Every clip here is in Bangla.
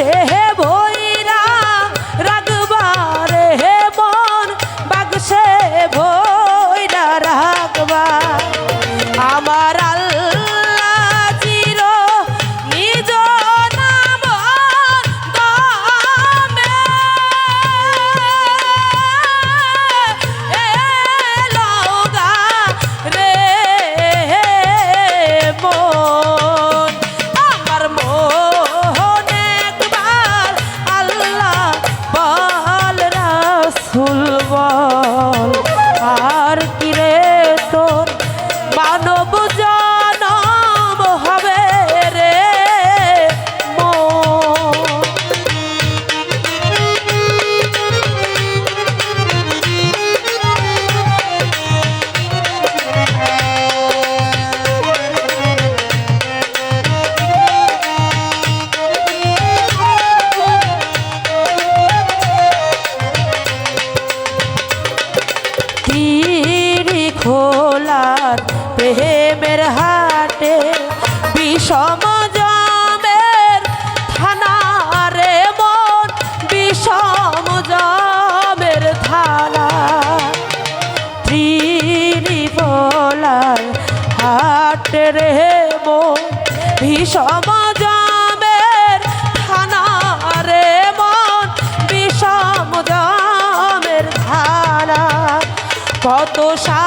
Hey. রে মো ভীষণ জামের থানা রে মন বিষম জামের ধারা। কত সা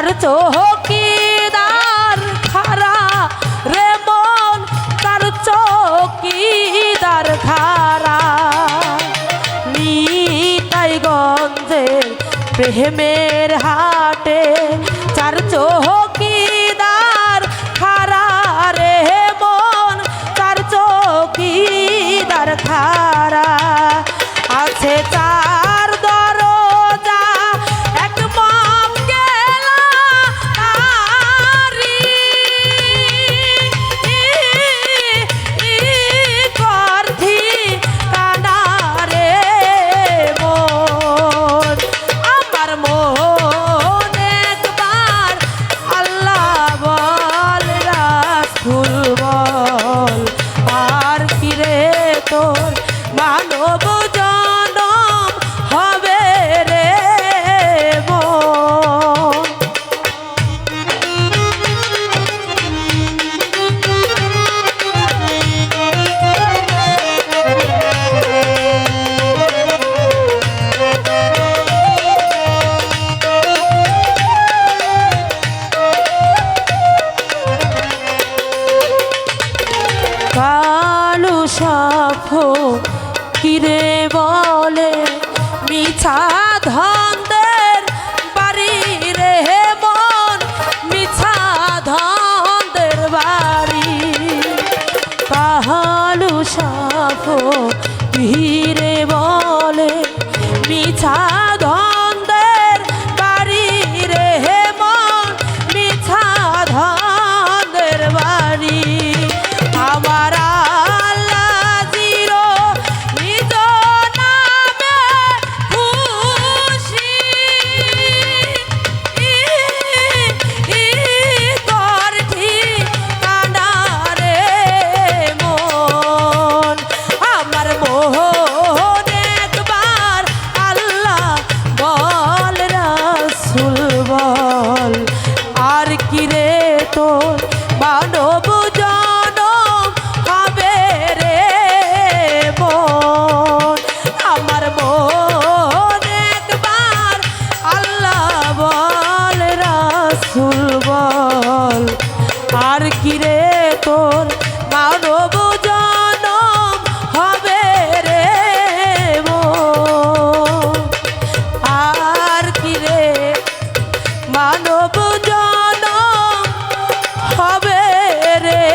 তার চৌকিদার খারা রে মন তার চৌকিদার খারা। নিতাই গঞ্জে প্রেমের মানব জনম হবে রে।